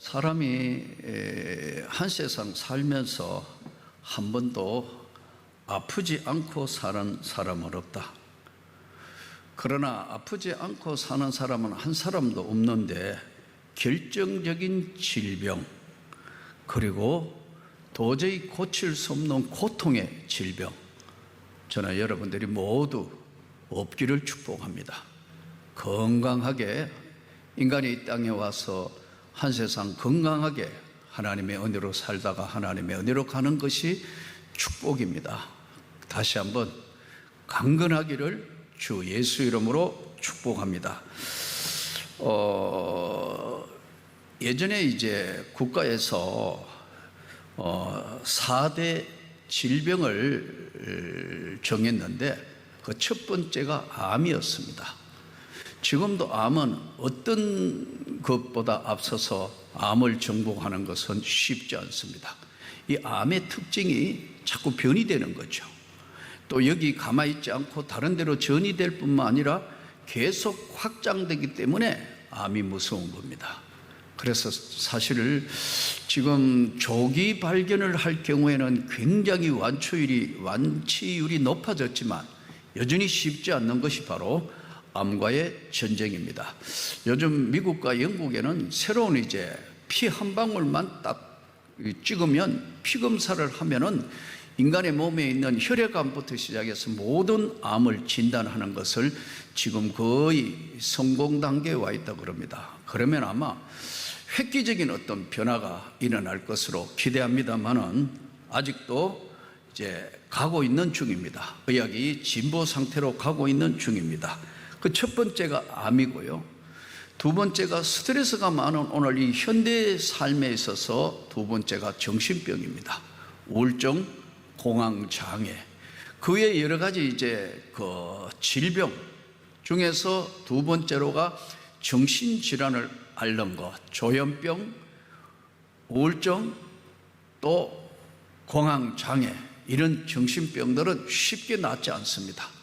사람이 에, 한 세상 살면서 한 번도 아프지 않고 사는 사람은 없다. 그러나 아프지 않고 사는 사람은 한 사람도 없는데 결정적인 질병 그리고 도저히 고칠 수 없는 고통의 질병 저는 여러분들이 모두 없기를 축복합니다. 건강하게 인간이 이 땅에 와서 한 세상 건강하게 하나님의 은혜로 살다가 하나님의 은혜로 가는 것이 축복입니다. 다시 한번 강건하기를 주 예수 이름으로 축복합니다. 어, 예전에 이제 국가에서 어, 4대 질병을 정했는데 그 첫 번째가 암이었습니다. 지금도 암은 어떤 것보다 앞서서 암을 정복하는 것은 쉽지 않습니다. 이 암의 특징이 자꾸 변이 되는 거죠. 또 여기 가만히 있지 않고 다른 데로 전이 될 뿐만 아니라 계속 확장되기 때문에 암이 무서운 겁니다. 그래서 사실 지금 조기 발견을 할 경우에는 굉장히 완치율이, 완치율이 높아졌지만 여전히 쉽지 않는 것이 바로 암과의 전쟁입니다. 요즘 미국과 영국에는 새로운 이제 피 한 방울만 딱 찍으면 피 검사를 하면은 인간의 몸에 있는 혈액암부터 시작해서 모든 암을 진단하는 것을 지금 거의 성공 단계에 와 있다 그럽니다. 그러면 아마 획기적인 어떤 변화가 일어날 것으로 기대합니다만은 아직도 이제 가고 있는 중입니다. 의학이 진보 상태로 가고 있는 중입니다. 그 첫 번째가 암이고요. 두 번째가 스트레스가 많은 오늘 이 현대 삶에 있어서 두 번째가 정신병입니다. 우울증, 공황 장애. 그 외에 여러 가지 이제 그 질병 중에서 두 번째로가 정신 질환을 앓는 것, 조현병, 우울증, 또 공황 장애 이런 정신병들은 쉽게 낫지 않습니다.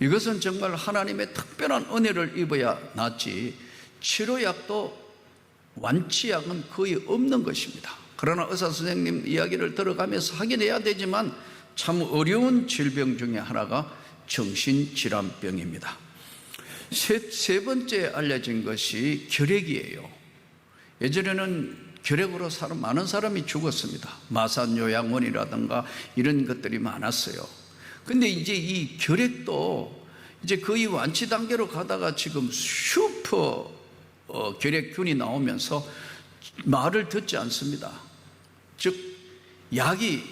이것은 정말 하나님의 특별한 은혜를 입어야 낫지 치료약도 완치약은 거의 없는 것입니다. 그러나 의사 선생님 이야기를 들어가면서 하긴 해야 되지만 참 어려운 질병 중에 하나가 정신질환병입니다. 세, 세 번째 알려진 것이 결핵이에요. 예전에는 결핵으로 사람, 많은 사람이 죽었습니다. 마산 요양원이라든가 이런 것들이 많았어요. 근데 이제 이 결핵도 이제 거의 완치 단계로 가다가 지금 슈퍼 어, 결핵균이 나오면서 말을 듣지 않습니다. 즉, 약이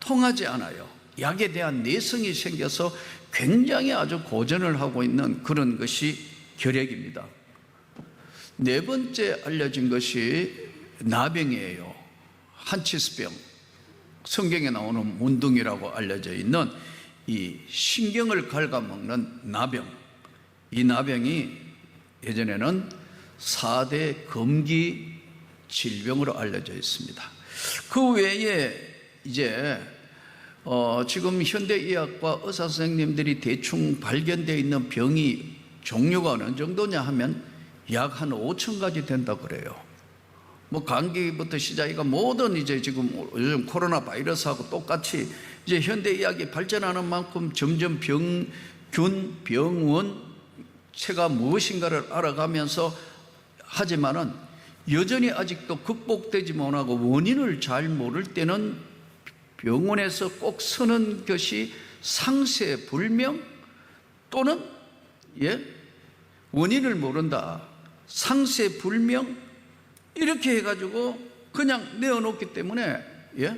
통하지 않아요. 약에 대한 내성이 생겨서 굉장히 아주 고전을 하고 있는 그런 것이 결핵입니다. 네 번째 알려진 것이 나병이에요. 한치스병. 성경에 나오는 문둥이라고 알려져 있는 이 신경을 갉아먹는 나병. 이 나병이 예전에는 4대 금기 질병으로 알려져 있습니다. 그 외에 이제 어, 지금 현대의학과 의사 선생님들이 대충 발견되어 있는 병이 종류가 어느 정도냐 하면 약 한 5천 가지 된다 그래요. 뭐 감기부터 시작해가 모든 이제 지금 요즘 코로나 바이러스하고 똑같이 이제 현대 의학이 발전하는 만큼 점점 병, 균, 병원, 체가 무엇인가를 알아가면서 하지만은 여전히 아직도 극복되지 못하고 원인을 잘 모를 때는 병원에서 꼭 서는 것이 상세 불명 또는 예? 원인을 모른다. 상세 불명 이렇게 해가지고 그냥 내어놓기 때문에 예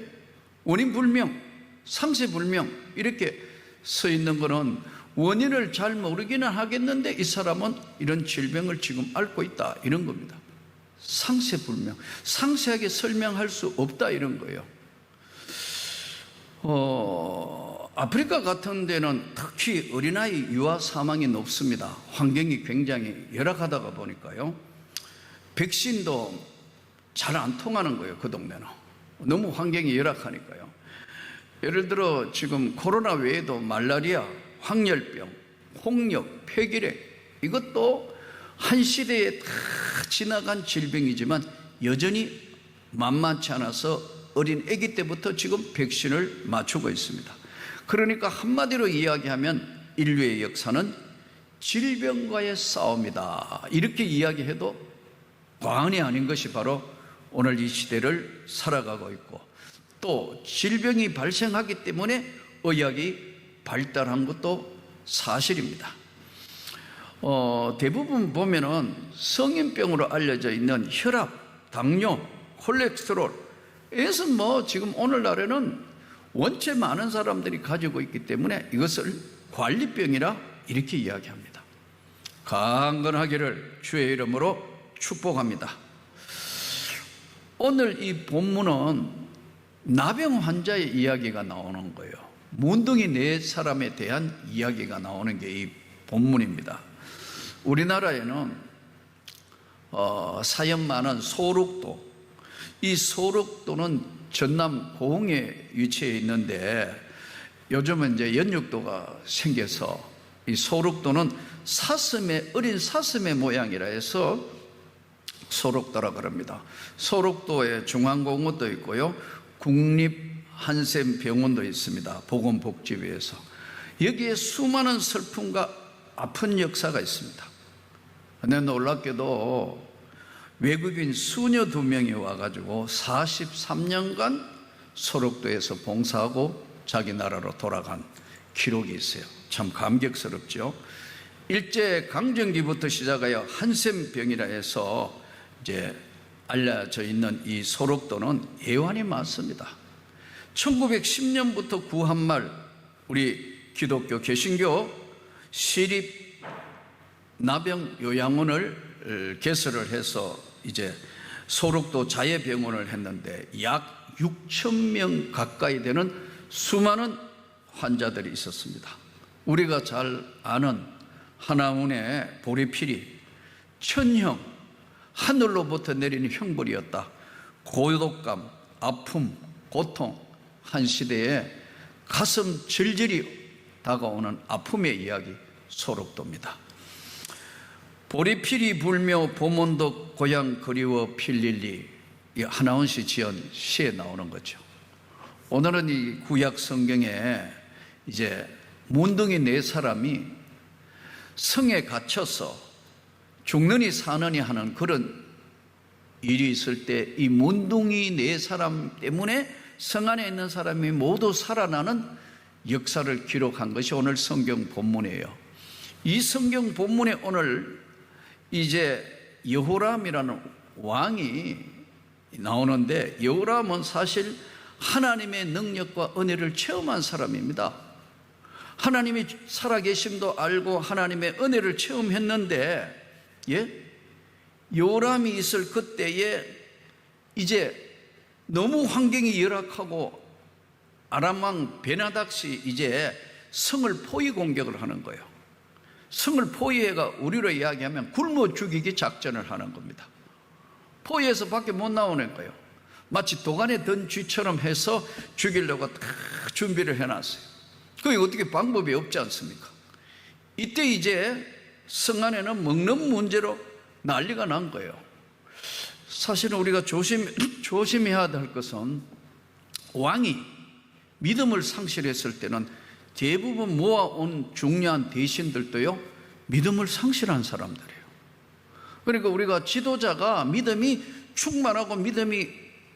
원인 불명 상세 불명 이렇게 서 있는 거는 원인을 잘 모르기는 하겠는데 이 사람은 이런 질병을 지금 앓고 있다 이런 겁니다. 상세 불명 상세하게 설명할 수 없다 이런 거예요. 어, 아프리카 같은 데는 특히 어린아이 유아 사망이 높습니다. 환경이 굉장히 열악하다가 보니까요. 백신도 잘 안 통하는 거예요, 그 동네는. 너무 환경이 열악하니까요. 예를 들어 지금 코로나 외에도 말라리아, 황열병, 홍역, 폐기력 이것도 한 시대에 다 지나간 질병이지만 여전히 만만치 않아서 어린 아기 때부터 지금 백신을 맞추고 있습니다. 그러니까 한마디로 이야기하면 인류의 역사는 질병과의 싸움이다. 이렇게 이야기해도 과언이 아닌 것이 바로 오늘 이 시대를 살아가고 있고 또 질병이 발생하기 때문에 의학이 발달한 것도 사실입니다. 어, 대부분 보면은 성인병으로 알려져 있는 혈압, 당뇨, 콜레스테롤, 이것은 뭐 지금 오늘날에는 원체 많은 사람들이 가지고 있기 때문에 이것을 관리병이라 이렇게 이야기합니다. 강건하기를 주의 이름으로 축복합니다. 오늘 이 본문은 나병 환자의 이야기가 나오는 거예요. 문둥이 네 사람에 대한 이야기가 나오는 게 이 본문입니다. 우리나라에는 어, 사연 많은 소록도, 이 소록도는 전남 고흥에 위치해 있는데 요즘은 이제 연육도가 생겨서 이 소록도는 사슴의 어린 사슴의 모양이라 해서 소록도라 그럽니다. 소록도에 중앙공원도 있고요. 국립 한센 병원도 있습니다. 보건복지부에서. 여기에 수많은 슬픔과 아픈 역사가 있습니다. 근데 놀랍게도 외국인 수녀 두 명이 와가지고 43년간 소록도에서 봉사하고 자기 나라로 돌아간 기록이 있어요. 참 감격스럽죠. 일제 강점기부터 시작하여 한센병이라 해서 이제 알려져 있는 이 소록도는 예환이 많습니다. 1910년부터 구한말 우리 기독교 개신교 시립 나병 요양원을 개설을 해서 이제 소록도 자예병원을 했는데 약 6천 명 가까이 되는 수많은 환자들이 있었습니다. 우리가 잘 아는 하나문의 보리필이 천형 하늘로부터 내리는 형벌이었다. 고독감, 아픔, 고통 한 시대에 가슴 질질이 다가오는 아픔의 이야기 소록도입니다. 보리필이 불며 봄온도 고향 그리워 필릴리 이 하나원 씨 지은 시에 나오는 거죠. 오늘은 이 구약 성경에 이제 문둥이 네 사람이 성에 갇혀서 죽느니 사느니 하는 그런 일이 있을 때 이 문둥이 네 사람 때문에 성 안에 있는 사람이 모두 살아나는 역사를 기록한 것이 오늘 성경 본문이에요. 이 성경 본문에 오늘 이제 여호람이라는 왕이 나오는데 여호람은 사실 하나님의 능력과 은혜를 체험한 사람입니다. 하나님이 살아계심도 알고 하나님의 은혜를 체험했는데 예? 요람이 있을 그때에 이제 너무 환경이 열악하고 아람왕 베나닥시 이제 성을 포위 공격을 하는 거예요. 성을 포위해가 우리로 이야기하면 굶어 죽이기 작전을 하는 겁니다. 포위해서 밖에 못 나오는 거예요. 마치 도간에 든 쥐처럼 해서 죽이려고 다 준비를 해놨어요. 그게 어떻게 방법이 없지 않습니까? 이때 이제 성 안에는 먹는 문제로 난리가 난 거예요. 사실은 우리가 조심, 조심해야 될 것은 왕이 믿음을 상실했을 때는 대부분 모아온 중요한 대신들도요, 믿음을 상실한 사람들이에요. 그러니까 우리가 지도자가 믿음이 충만하고 믿음이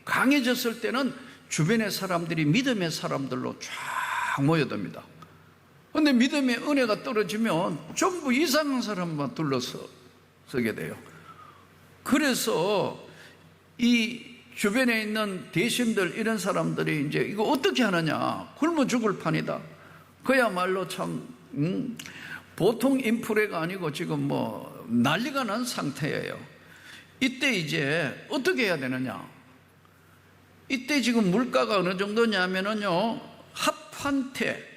강해졌을 때는 주변의 사람들이 믿음의 사람들로 쫙 모여듭니다. 근데 믿음의 은혜가 떨어지면 전부 이상한 사람만 둘러서 서게 돼요. 그래서 이 주변에 있는 대신들 이런 사람들이 이제 이거 어떻게 하느냐 굶어 죽을 판이다. 그야말로 참 음, 보통 인플레가 아니고 지금 뭐 난리가 난 상태예요. 이때 이제 어떻게 해야 되느냐? 이때 지금 물가가 어느 정도냐면은요 합한테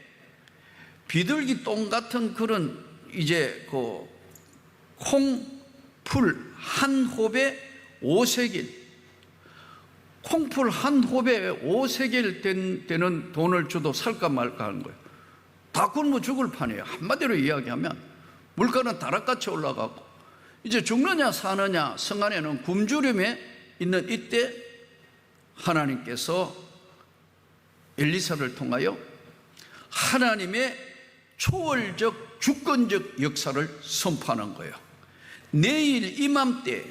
비둘기 똥 같은 그런 이제 그 콩풀 한 홉에 오세길 콩풀 한 홉에 오세길 되는 돈을 줘도 살까 말까 하는 거예요. 다 굶어 죽을 판이에요. 한마디로 이야기하면 물가는 다락같이 올라가고 이제 죽느냐 사느냐 성 안에는 굶주림의 있는 이때 하나님께서 엘리사를 통하여 하나님의 초월적 주권적 역사를 선포하는 거예요. 내일 이맘때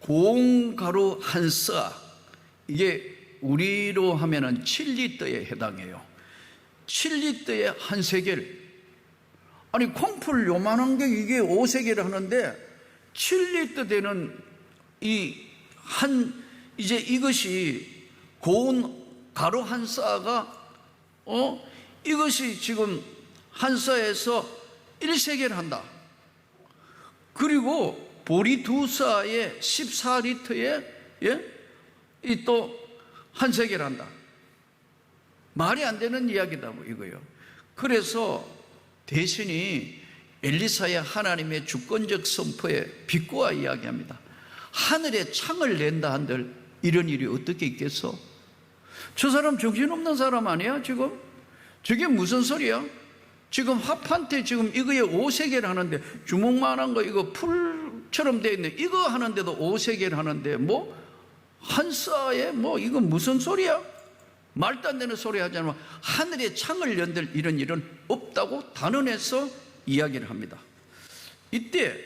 고가루 한 싸, 이게 우리로 하면은 7리터에 해당해요. 7리터에 한 세겔. 아니, 콩풀 요만한 게 이게 5세겔 하는데 7리터 되는 이 한, 이제 이것이 고운 가루 한 싸가, 어? 이것이 지금 한 싸에서 1세겔 한다. 그리고 보리 두 싸에 14리터에, 예? 이또 한 세겔 한다. 말이 안 되는 이야기다, 뭐 이거요. 그래서 대신이 엘리사의 하나님의 주권적 선포에 비꼬아 이야기합니다. 하늘에 창을 낸다 한들 이런 일이 어떻게 있겠어? 저 사람 정신없는 사람 아니야, 지금? 저게 무슨 소리야? 지금 합한테 지금 이거에 5세계를 하는데 주먹만한 거 이거 풀처럼 돼 있네. 이거 하는데도 5세계를 하는데 뭐? 한 싸에 뭐 이거 무슨 소리야? 말도 안 되는 소리 하지 않으면 하늘에 창을 연들 이런 일은 없다고 단언해서 이야기를 합니다. 이때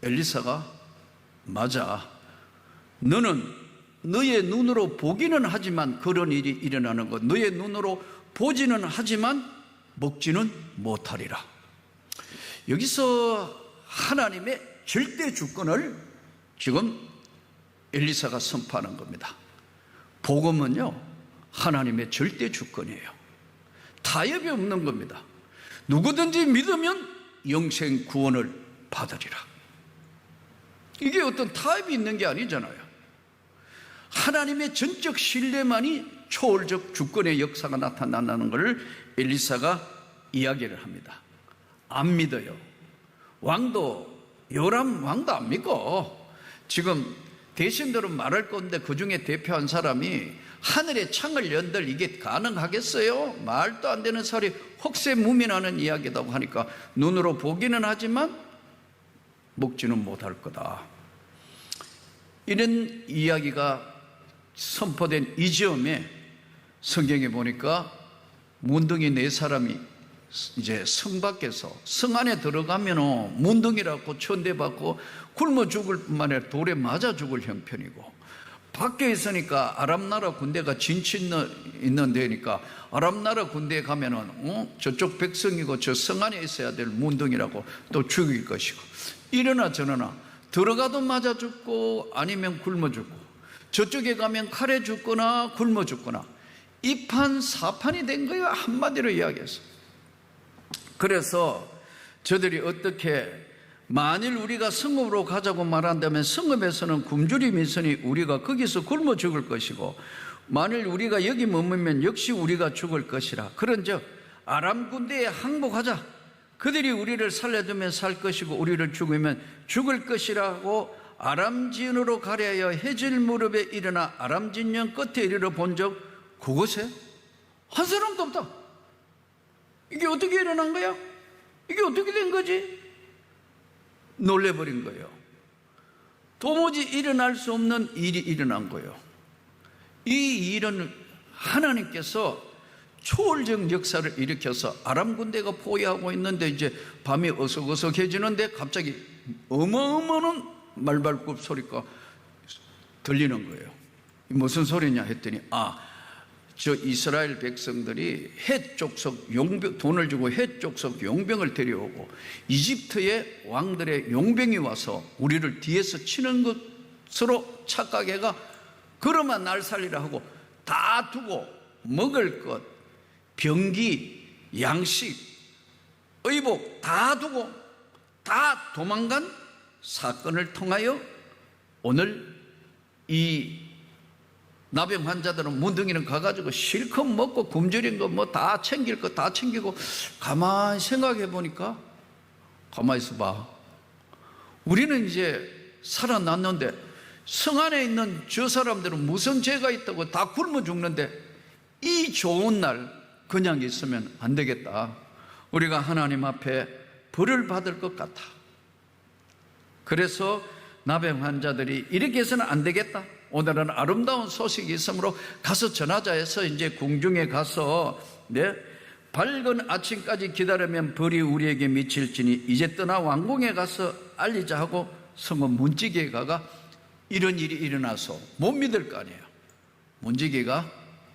엘리사가 맞아. 너는 너의 눈으로 보기는 하지만 그런 일이 일어나는 것. 너의 눈으로 보지는 하지만 먹지는 못하리라. 여기서 하나님의 절대 주권을 지금 엘리사가 선포하는 겁니다. 복음은요, 하나님의 절대 주권이에요. 타협이 없는 겁니다. 누구든지 믿으면 영생 구원을 받으리라. 이게 어떤 타협이 있는 게 아니잖아요. 하나님의 전적 신뢰만이 초월적 주권의 역사가 나타난다는 것을 엘리사가 이야기를 합니다. 안 믿어요. 왕도 요람 왕도 안 믿고 지금 대신들은 말할 건데 그 중에 대표한 사람이 하늘의 창을 연들 이게 가능하겠어요? 말도 안 되는 소리 혹세무민하는 이야기다고 하니까 눈으로 보기는 하지만 먹지는 못할 거다. 이런 이야기가 선포된 이 즈음에 성경에 보니까 문둥이 네 사람이 이제 성 밖에서 성 안에 들어가면 문둥이라고 천대받고 굶어 죽을 뿐만 아니라 돌에 맞아 죽을 형편이고 밖에 있으니까 아랍 나라 군대가 진치 있는 데니까 아랍 나라 군대에 가면은 어? 저쪽 백성이고 저 성 안에 있어야 될 문둥이라고 또 죽일 것이고 이러나 저러나 들어가도 맞아 죽고 아니면 굶어 죽고 저쪽에 가면 칼에 죽거나 굶어 죽거나 이판 사판이 된 거예요. 한마디로 이야기해서. 그래서 저들이 어떻게 만일 우리가 성읍으로 가자고 말한다면 성읍에서는 굶주림이 있으니 우리가 거기서 굶어 죽을 것이고 만일 우리가 여기 머물면 역시 우리가 죽을 것이라. 그런즉 아람 군대에 항복하자. 그들이 우리를 살려두면 살 것이고 우리를 죽으면 죽을 것이라고 아람진으로 가려하여 해질 무렵에 일어나 아람진령 끝에 이르러 본적 그곳에 한 사람도 없다. 이게 어떻게 일어난 거야? 이게 어떻게 된 거지? 놀래버린 거예요. 도무지 일어날 수 없는 일이 일어난 거예요. 이 일은 하나님께서 초월적 역사를 일으켜서 아람 군대가 포위하고 있는데 이제 밤이 어석어석해지는데 갑자기 어마어마한 말발굽 소리가 들리는 거예요. 무슨 소리냐 했더니 아, 저 이스라엘 백성들이 해 족속 용병 돈을 주고 해 족속 용병을 데려오고 이집트의 왕들의 용병이 와서 우리를 뒤에서 치는 것으로 착각해가 그러면 날 살리라 하고 다 두고 먹을 것, 병기, 양식, 의복 다 두고 다 도망간 사건을 통하여 오늘 이 나병 환자들은 문둥이는 가가지고 실컷 먹고 굶주린 거 뭐 다 챙길 거 다 챙기고 가만히 생각해 보니까 가만히 있어 봐. 우리는 이제 살아났는데 성 안에 있는 저 사람들은 무슨 죄가 있다고 다 굶어 죽는데 이 좋은 날 그냥 있으면 안 되겠다. 우리가 하나님 앞에 벌을 받을 것 같아. 그래서 나병 환자들이 이렇게 해서는 안 되겠다. 오늘은 아름다운 소식이 있으므로 가서 전하자 해서 이제 궁중에 가서 네 밝은 아침까지 기다리면 벌이 우리에게 미칠지니 이제 떠나 왕궁에 가서 알리자 하고 성은 문지기에 가가 이런 일이 일어나서 못 믿을 거 아니에요. 문지기가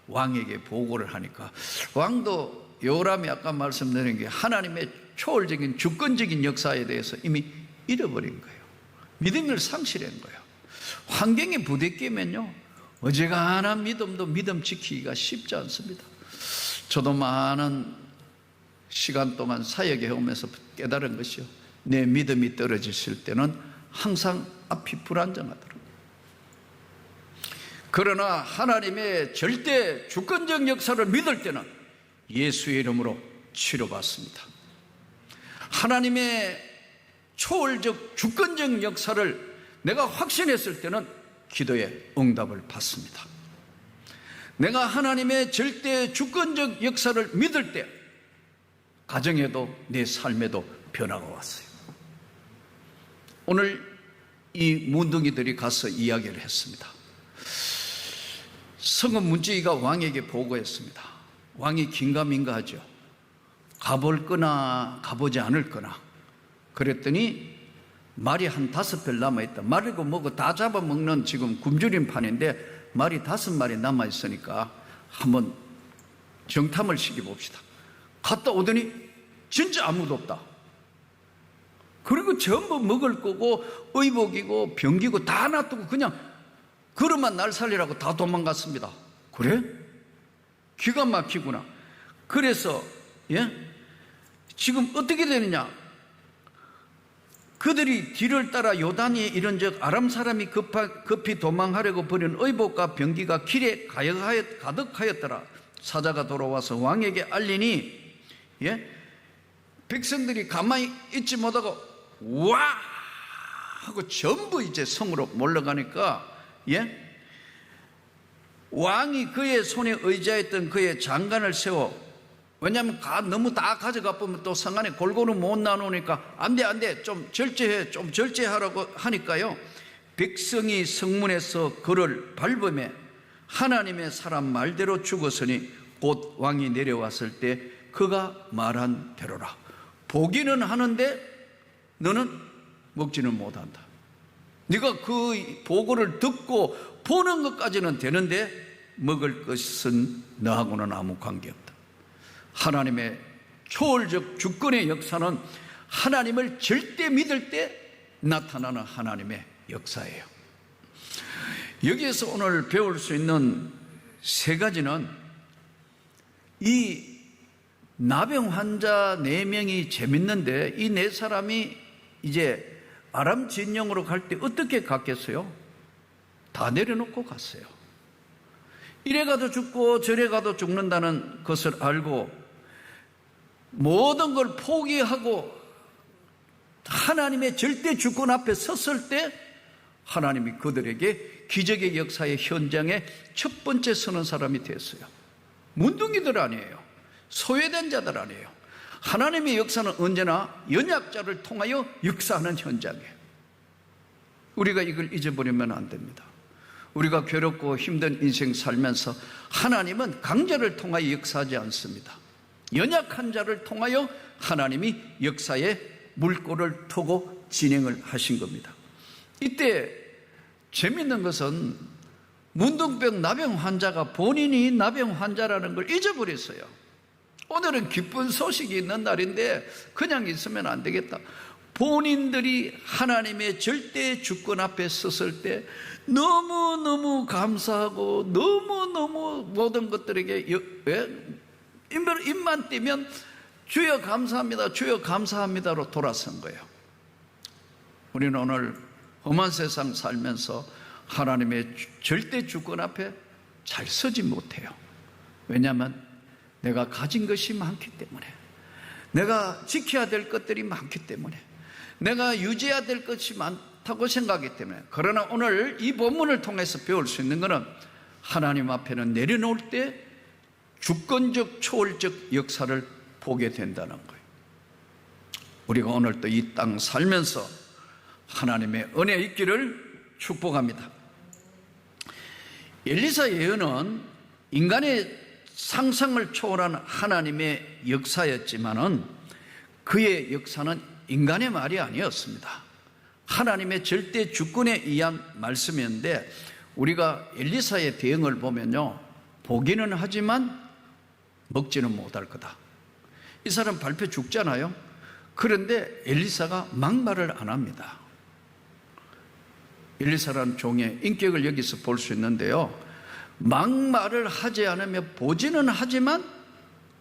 왕에게 보고를 하니까 왕도 요람이 아까 말씀드린 게 하나님의 초월적인 주권적인 역사에 대해서 이미 잃어버린 거예요. 믿음을 상실한 거예요. 환경이 부대끼면요 어지간한 믿음도 믿음 지키기가 쉽지 않습니다. 저도 많은 시간 동안 사역에 오면서 깨달은 것이요. 내 믿음이 떨어지실 때는 항상 앞이 불안정하더라고요. 그러나 하나님의 절대 주권적 역사를 믿을 때는 예수의 이름으로 치료받습니다. 하나님의 초월적 주권적 역사를 내가 확신했을 때는 기도의 응답을 받습니다. 내가 하나님의 절대 주권적 역사를 믿을 때 가정에도 내 삶에도 변화가 왔어요. 오늘 이 문둥이들이 가서 이야기를 했습니다. 성은 문지기가 왕에게 보고했습니다. 왕이 긴가민가 하죠. 가볼 거나 가보지 않을 거나. 그랬더니 말이 한 다섯 별 남아있다. 말이고 뭐고 다 잡아먹는 지금 굶주린 판인데 말이 다섯 마리 남아있으니까 한번 정탐을 시켜봅시다. 갔다 오더니 진짜 아무도 없다. 그리고 전부 먹을 거고 의복이고 병기고 다 놔두고 그냥 그릇만 날 살리라고 다 도망갔습니다. 그래? 기가 막히구나. 그래서 예? 지금 어떻게 되느냐? 그들이 뒤를 따라 요단이 이른즉 아람 사람이 급하, 급히 도망하려고 버린 의복과 병기가 길에 가득하였, 가득하였더라. 사자가 돌아와서 왕에게 알리니 예? 백성들이 가만히 있지 못하고 와 하고 전부 이제 성으로 몰려가니까 예? 왕이 그의 손에 의지했던 그의 장관을 세워 왜냐하면 가, 너무 다 가져가 보면 또 성 안에 골고루 못 나누니까 안 돼, 안 돼. 좀 절제해, 좀 절제하라고 하니까요. 백성이 성문에서 그를 밟음에 하나님의 사람 말대로 죽었으니 곧 왕이 내려왔을 때 그가 말한 대로라. 보기는 하는데 너는 먹지는 못한다. 네가 그 보고를 듣고 보는 것까지는 되는데 먹을 것은 너하고는 아무 관계 없다. 하나님의 초월적 주권의 역사는 하나님을 절대 믿을 때 나타나는 하나님의 역사예요. 여기에서 오늘 배울 수 있는 세 가지는 이 나병 환자 네 명이 재밌는데 이 네 사람이 이제 아람 진영으로 갈 때 어떻게 갔겠어요? 다 내려놓고 갔어요. 이래 가도 죽고 저래 가도 죽는다는 것을 알고 모든 걸 포기하고 하나님의 절대 주권 앞에 섰을 때 하나님이 그들에게 기적의 역사의 현장에 첫 번째 서는 사람이 됐어요. 문둥이들 아니에요. 소외된 자들 아니에요. 하나님의 역사는 언제나 연약자를 통하여 역사하는 현장이에요. 우리가 이걸 잊어버리면 안 됩니다. 우리가 괴롭고 힘든 인생 살면서 하나님은 강자를 통하여 역사하지 않습니다. 연약한 자를 통하여 하나님이 역사의 물꼬를 트고 진행을 하신 겁니다. 이때 재밌는 것은 문둥병 나병 환자가 본인이 나병 환자라는 걸 잊어버렸어요. 오늘은 기쁜 소식이 있는 날인데 그냥 있으면 안 되겠다. 본인들이 하나님의 절대 주권 앞에 섰을 때 너무너무 감사하고 너무너무 모든 것들에게 입만 띄면 주여 감사합니다. 주여 감사합니다로 돌아선 거예요. 우리는 오늘 험한 세상 살면서 하나님의 절대 주권 앞에 잘 서지 못해요. 왜냐하면 내가 가진 것이 많기 때문에 내가 지켜야 될 것들이 많기 때문에 내가 유지해야 될 것이 많다고 생각하기 때문에 그러나 오늘 이 본문을 통해서 배울 수 있는 것은 하나님 앞에는 내려놓을 때 주권적 초월적 역사를 보게 된다는 거예요. 우리가 오늘 또이땅 살면서 하나님의 은혜 있기를 축복합니다. 엘리사 예언은 인간의 상상을 초월한 하나님의 역사였지만은 그의 역사는 인간의 말이 아니었습니다. 하나님의 절대 주권에 의한 말씀이었는데 우리가 엘리사의 대응을 보면요. 보기는 하지만 먹지는 못할 거다. 이 사람 발표 죽잖아요. 그런데 엘리사가 막말을 안 합니다. 엘리사라는 종의 인격을 여기서 볼 수 있는데요. 막말을 하지 않으며 보지는 하지만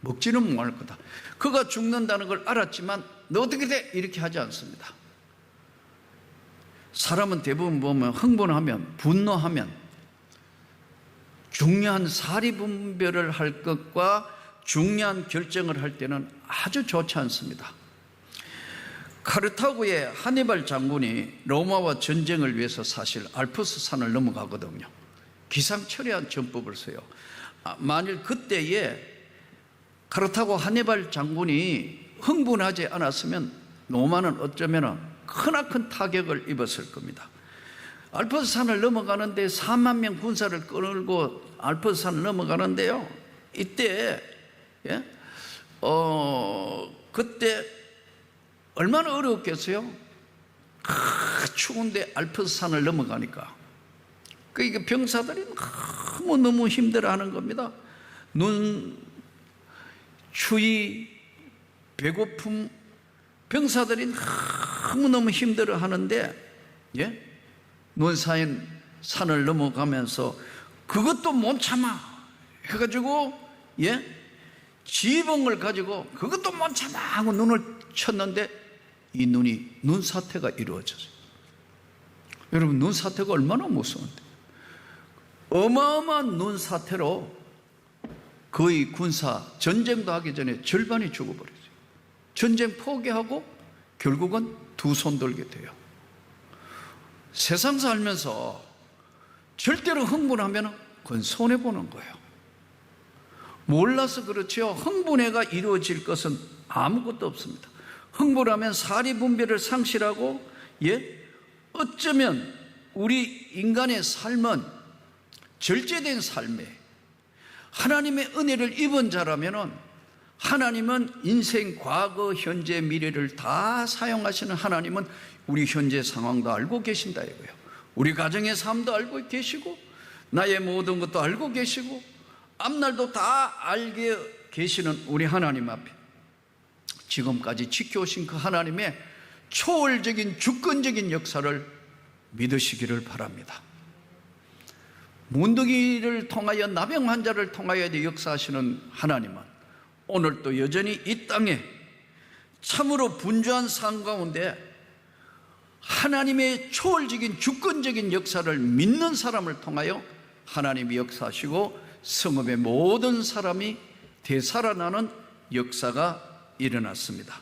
먹지는 못할 거다. 그가 죽는다는 걸 알았지만 너 어떻게 돼? 이렇게 하지 않습니다. 사람은 대부분 보면 흥분하면 분노하면 중요한 사리 분별을 할 것과 중요한 결정을 할 때는 아주 좋지 않습니다. 카르타고의 하니발 장군이 로마와 전쟁을 위해서 사실 알프스 산을 넘어가거든요. 기상천외한 전법을 써요. 아, 만일 그때에 카르타고 하니발 장군이 흥분하지 않았으면 로마는 어쩌면 크나큰 타격을 입었을 겁니다. 알프스 산을 넘어가는데 4만 명 군사를 끌고 알프스 산을 넘어가는데요. 이때 예? 어 그때 얼마나 어려웠겠어요? 아, 추운데 알프스 산을 넘어가니까 그러니까 병사들이 너무 너무 힘들어하는 겁니다. 눈, 추위, 배고픔, 병사들이 너무 너무 힘들어하는데 예? 눈 쌓인 산을 넘어가면서 그것도 못 참아 해가지고 예? 지붕을 가지고 그것도 못 참아 하고 눈을 쳤는데 이 눈이 눈사태가 이루어졌어요. 여러분 눈사태가 얼마나 무서운데 어마어마한 눈사태로 거의 군사 전쟁도 하기 전에 절반이 죽어버렸어요. 전쟁 포기하고 결국은 두 손 들게 돼요. 세상 살면서 절대로 흥분하면 그건 손해보는 거예요. 몰라서 그렇지요. 흥분해가 이루어질 것은 아무것도 없습니다. 흥분하면 사리 분별을 상실하고 예 어쩌면 우리 인간의 삶은 절제된 삶에 하나님의 은혜를 입은 자라면은 하나님은 인생 과거 현재 미래를 다 사용하시는 하나님은 우리 현재 상황도 알고 계신다 이거예요. 우리 가정의 삶도 알고 계시고 나의 모든 것도 알고 계시고 앞날도 다 알게 계시는 우리 하나님 앞에 지금까지 지켜오신 그 하나님의 초월적인 주권적인 역사를 믿으시기를 바랍니다. 문둥이를 통하여 나병 환자를 통하여 역사하시는 하나님은 오늘도 여전히 이 땅에 참으로 분주한 삶 가운데 하나님의 초월적인 주권적인 역사를 믿는 사람을 통하여 하나님이 역사하시고 성읍의 모든 사람이 되살아나는 역사가 일어났습니다.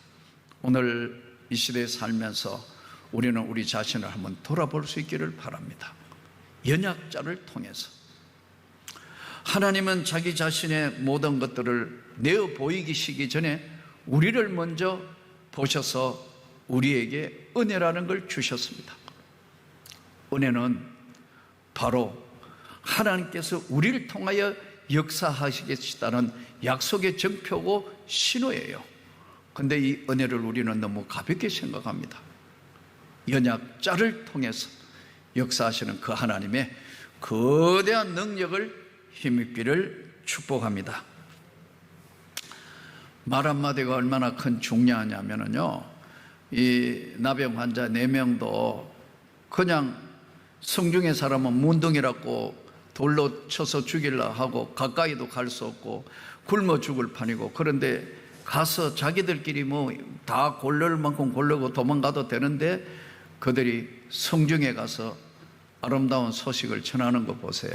오늘 이 시대에 살면서 우리는 우리 자신을 한번 돌아볼 수 있기를 바랍니다. 연약자를 통해서 하나님은 자기 자신의 모든 것들을 내어 보이기 전에 우리를 먼저 보셔서 우리에게 은혜라는 걸 주셨습니다. 은혜는 바로 하나님께서 우리를 통하여 역사하시겠다는 약속의 증표고 신호예요. 근데 이 은혜를 우리는 너무 가볍게 생각합니다. 연약자를 통해서 역사하시는 그 하나님의 거대한 능력을 힘입기를 축복합니다. 말 한마디가 얼마나 큰 중요하냐면요. 이 나병 환자 4명도 그냥 성중의 사람은 문둥이라고 돌로 쳐서 죽일라 하고 가까이도 갈 수 없고 굶어 죽을 판이고. 그런데 가서 자기들끼리 뭐 다 골를 만큼 골르고 도망가도 되는데 그들이 성중에 가서 아름다운 소식을 전하는 거 보세요.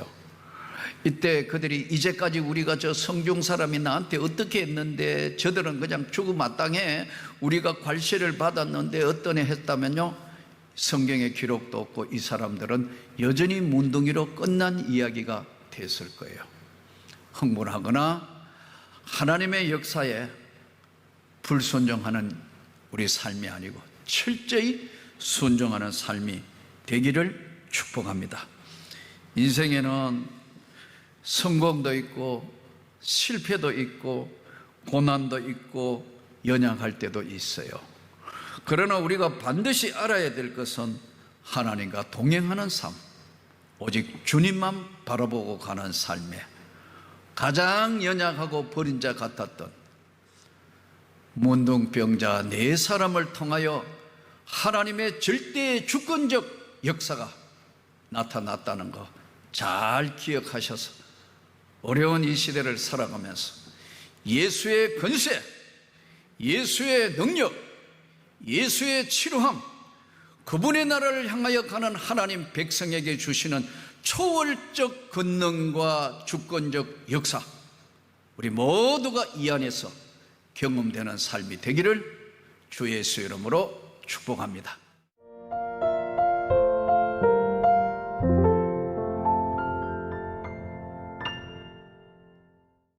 이때 그들이 이제까지 우리가 저 성중 사람이 나한테 어떻게 했는데 저들은 그냥 죽음 마땅해. 우리가 괄시를 받았는데 어떤 애 했다면요 성경에 기록도 없고 이 사람들은 여전히 문둥이로 끝난 이야기가 됐을 거예요 흥분하거나 하나님의 역사에 불순종하는 우리 삶이 아니고 철저히 순종하는 삶이 되기를 축복합니다. 인생에는 성공도 있고 실패도 있고 고난도 있고 연약할 때도 있어요. 그러나 우리가 반드시 알아야 될 것은 하나님과 동행하는 삶, 오직 주님만 바라보고 가는 삶에 가장 연약하고 버린 자 같았던 문둥병자 네 사람을 통하여 하나님의 절대 주권적 역사가 나타났다는 거 잘 기억하셔서 어려운 이 시대를 살아가면서 예수의 권세, 예수의 능력, 예수의 치료함, 그분의 나라를 향하여 가는 하나님 백성에게 주시는 초월적 권능과 주권적 역사, 우리 모두가 이 안에서 경험되는 삶이 되기를 주 예수 이름으로 축복합니다.